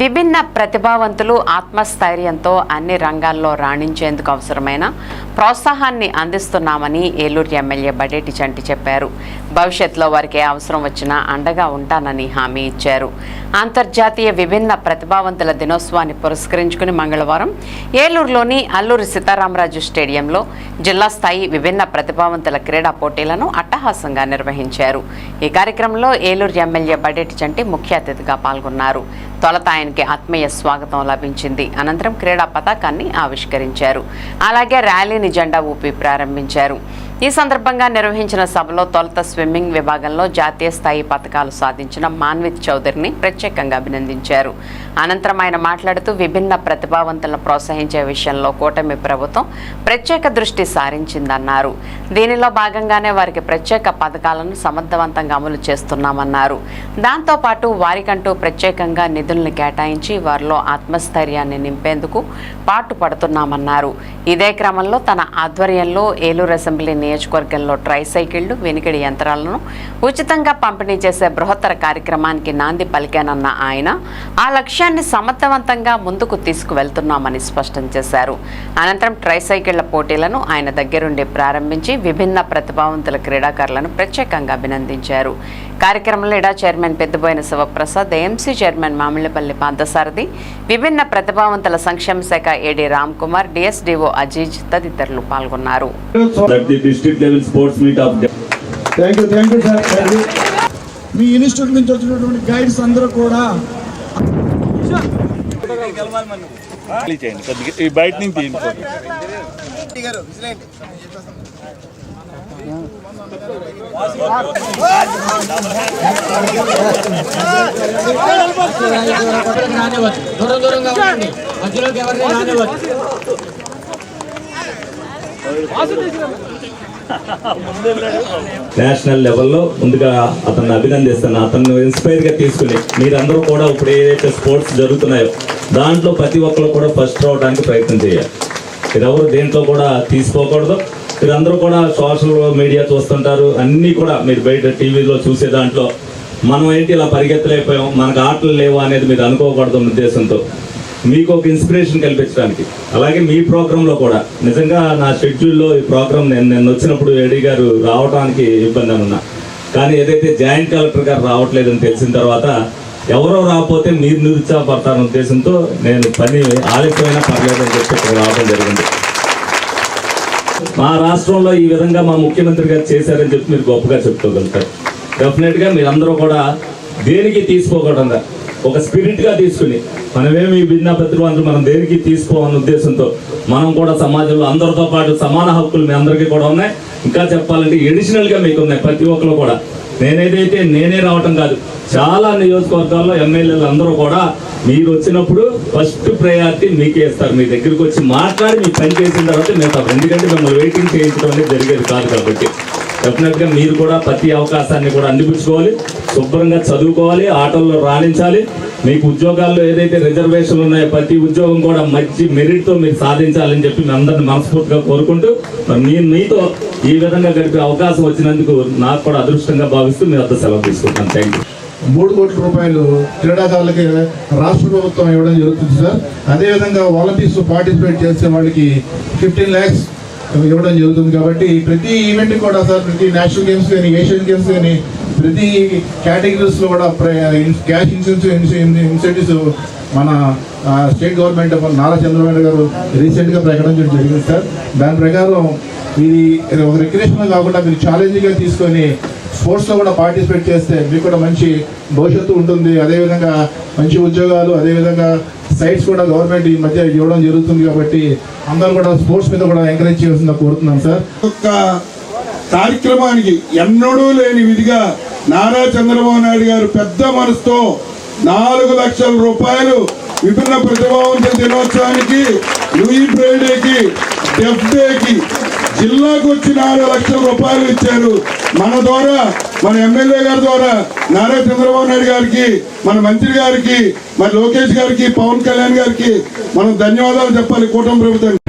విభిన్న ప్రతిభావంతులు ఆత్మస్థైర్యంతో అన్ని రంగాల్లో రాణించేందుకు అవసరమైన ప్రోత్సాహాన్ని అందిస్తున్నామని ఏలూరు ఎమ్మెల్యే బడేటి చంటి చెప్పారు. భవిష్యత్తులో వారికి ఏ అవసరం వచ్చినా అండగా ఉంటానని హామీ ఇచ్చారు. అంతర్జాతీయ విభిన్న ప్రతిభావంతుల దినోత్సవాన్ని పురస్కరించుకుని మంగళవారం ఏలూరులోని అల్లూరి సీతారామరాజు స్టేడియంలో జిల్లా స్థాయి విభిన్న ప్రతిభావంతుల క్రీడా పోటీలను అట్టహాసంగా నిర్వహించారు. ఈ కార్యక్రమంలో ఏలూరు ఎమ్మెల్యే బడేటి చంటి ముఖ్య అతిథిగా పాల్గొన్నారు. తొలత ఆయనకి ఆత్మీయ స్వాగతం లభించింది. అనంతరం క్రీడా పతాకాన్ని ఆవిష్కరించారు. అలాగే ర్యాలీని జెండా ఊపి ప్రారంభించారు. ఈ సందర్భంగా నిర్వహించిన సభలో తొలుత స్విమ్మింగ్ విభాగంలో జాతీయ స్థాయి పథకాలు సాధించిన మాన్విత్ చౌదరిని ప్రత్యేకంగా అభినందించారు. అనంతరం ఆయన మాట్లాడుతూ విభిన్న ప్రతిభావంతులను ప్రోత్సహించే విషయంలో కూటమి ప్రభుత్వం ప్రత్యేక దృష్టి సారించిందన్నారు. దీనిలో భాగంగానే వారికి ప్రత్యేక పథకాలను సమర్థవంతంగా అమలు చేస్తున్నామన్నారు. దాంతోపాటు వారికంటూ ప్రత్యేకంగా నిధులను కేటాయించి వారిలో ఆత్మస్థైర్యాన్ని నింపేందుకు పాటు పడుతున్నామన్నారు ఇదే క్రమంలో తన ఆధ్వర్యంలో ఏలూరు అసెంబ్లీ నియోజకవర్గంలో ట్రైసైకిళ్ళు వెనుకడి యంత్రాలను ఉచితంగా పంపిణీ చేసే బృహత్తర కార్యక్రమానికి నాంది పలికానన్న ఆయన ఆ లక్ష్యాన్ని సమర్థవంతంగా ముందుకు తీసుకువెళ్తున్నామని స్పష్టం చేశారు. అనంతరం ట్రైసైకిళ్ళ పోటీలను ఆయన దగ్గరుండి ప్రారంభించి విభిన్న ప్రతిభావంతుల క్రీడాకారులను ప్రత్యేకంగా అభినందించారు. కార్యక్రమంలో ఇడా chairman Peddaboina Sivaprasad AMC chairman Mamillapalli Parthasarathy విభిన్న ప్రతిభావంతుల సంక్షేమ శాఖ ఏడీ రామ్ కుమార్ డిఎస్డిఓ అజీజ్ తదితరులు పాల్గొన్నారు. మీ ఇన్స్టిట్యూట్ నుంచి వచ్చినటువంటి గైడ్స్ అందరూ కూడా బయట నుంచి తీయండి రానివ్వచ్చు దూరం దూరంగా ఉండండి మధ్యలోకి ఎవరిని రానివ్వచ్చు నేషనల్ లెవెల్లో ముందుగా అతన్ని అభినందిస్తాను అతన్ని ఇన్స్పైర్గా తీసుకుని మీరందరూ కూడా ఇప్పుడు ఏదైతే స్పోర్ట్స్ జరుగుతున్నాయో దాంట్లో ప్రతి ఒక్కరు కూడా ఫస్ట్ రావడానికి ప్రయత్నం చేయాలి. ఎవరు దేంట్లో కూడా తీసుకోకూడదు మీరందరూ కూడా సోషల్ మీడియా చూస్తుంటారు. అన్నీ కూడా మీరు బయట టీవీలో చూసే దాంట్లో మనం ఏంటి ఇలా పరిగెత్తలేకపోయాం మనకు ఆటలు లేవు అనేది మీరు అనుకోకూడదు ఉద్దేశంతో మీకు ఒక ఇన్స్పిరేషన్ కల్పించడానికి. అలాగే మీ ప్రోగ్రాంలో కూడా. నిజంగా నా షెడ్యూల్లో ఈ ప్రోగ్రామ్ నేను నేను వచ్చినప్పుడు ఏడీ గారు రావడానికి ఇబ్బంది అని ఉన్నా కానీ ఏదైతే జాయింట్ కలెక్టర్ గారు రావట్లేదని తెలిసిన తర్వాత ఎవరో రాకపోతే మీరు నిరుత్సాహపడతారన్న ఉద్దేశంతో నేను పని ఆలస్యమైనా పర్లేదని చెప్పి ఇక్కడ రావడం జరిగింది. మా రాష్ట్రంలో ఈ విధంగా మా ముఖ్యమంత్రి గారు చేశారని చెప్పి మీరు గొప్పగా చెప్పుకోగలుగుతారు. డెఫినెట్గా మీరందరూ కూడా దేనికి తీసుకోకుండా ఒక స్పిరిట్గా తీసుకుని మనమేమి భిన్న ప్రతిభావంతులు మనం దేనికి తీసుకోవాలన్న ఉద్దేశంతో మనం కూడా సమాజంలో అందరితో పాటు సమాన హక్కులు మీ అందరికీ కూడా ఉన్నాయి. ఇంకా చెప్పాలంటే ఎడిషనల్గా మీకు ఉన్నాయి ప్రతి ఒక్కరు కూడా. నేనేదైతే నేనే రావటం కాదు చాలా నియోజకవర్గాల్లో ఎమ్మెల్యేలు అందరూ కూడా మీరు వచ్చినప్పుడు ఫస్ట్ ప్రయారిటీ మీకే ఇస్తారు. మీ దగ్గరికి వచ్చి మాట్లాడి మీ పని చేసిన తర్వాత మిగతా ఎందుకంటే మిమ్మల్ని వెయిటింగ్ చేయించడం అనేది జరిగేది కాదు కాబట్టి. డెఫినెట్గా మీరు కూడా ప్రతి అవకాశాన్ని కూడా అందిపుచ్చుకోవాలి. శుభ్రంగా చదువుకోవాలి ఆటల్లో రాణించాలి. మీకు ఉద్యోగాల్లో ఏదైతే రిజర్వేషన్లు ఉన్నాయో ప్రతి ఉద్యోగం కూడా మంచి మెరిట్తో మీరు సాధించాలని చెప్పి మీ అందరిని మనస్ఫూర్తిగా కోరుకుంటూ మరి మీ మీతో ఈ విధంగా గడిపే అవకాశం వచ్చినందుకు నాకు కూడా అదృష్టంగా భావిస్తూ మీ వద్ద సెలవు తీసుకుంటాను థ్యాంక్ యూ మూడు కోట్ల రూపాయలు క్రీడాకారులకి రాష్ట్ర ప్రభుత్వం ఇవ్వడం జరుగుతుంది సార్. అదేవిధంగా ఒలింపిక్స్ పార్టిసిపేట్ చేసే వాళ్ళకి ఫిఫ్టీన్ ల్యాక్స్ ఇవ్వడం జరుగుతుంది కాబట్టి ప్రతి ఈవెంట్ కూడా సార్ ప్రతి నేషనల్ గేమ్స్ కానీ ఏషియన్ గేమ్స్ కానీ ప్రతి కేటగిరీస్లో కూడా క్యాష్ ఇన్సెన్సివ్ ఇన్సెంటివ్స్ మన స్టేట్ గవర్నమెంట్ నారా చంద్రబాబు గారు రీసెంట్గా ప్రకటించడం జరిగింది సార్. దాని ప్రకారం ఇది ఒక రిక్రియేషన్ కాకుండా మీరు ఛాలెంజ్గా తీసుకొని స్పోర్ట్స్లో కూడా పార్టిసిపేట్ చేస్తే మీకు కూడా మంచి భవిష్యత్తు ఉంటుంది. అదేవిధంగా మంచి ఉద్యోగాలు అదేవిధంగా సైట్స్ కూడా గవర్నమెంట్ ఈ మధ్య ఇవ్వడం జరుగుతుంది కాబట్టి అందరూ కూడా స్పోర్ట్స్ మీద కూడా ఎంకరేజ్ చేయాల్సిందిగా కోరుతున్నాం సార్. ఒక్క కార్యక్రమానికి ఎన్నడూ లేని విధిగా నారా చంద్రబాబు నాయుడు గారు పెద్ద మనసుతో నాలుగు లక్షల రూపాయలు విభిన్న ప్రతిభావంతుల దినోత్సవానికి లూయి బ్రేడేకి ఎఫ్డేకి జిల్లాకు వచ్చి నాలుగు లక్షల రూపాయలు ఇచ్చారు. మన ద్వారా మన ఎమ్మెల్యే గారి ద్వారా నారా చంద్రబాబు నాయుడు గారికి మన మంత్రి గారికి మన లోకేష్ గారికి పవన్ కళ్యాణ్ గారికి మనం ధన్యవాదాలు చెప్పాలి కూటమి ప్రభుత్వం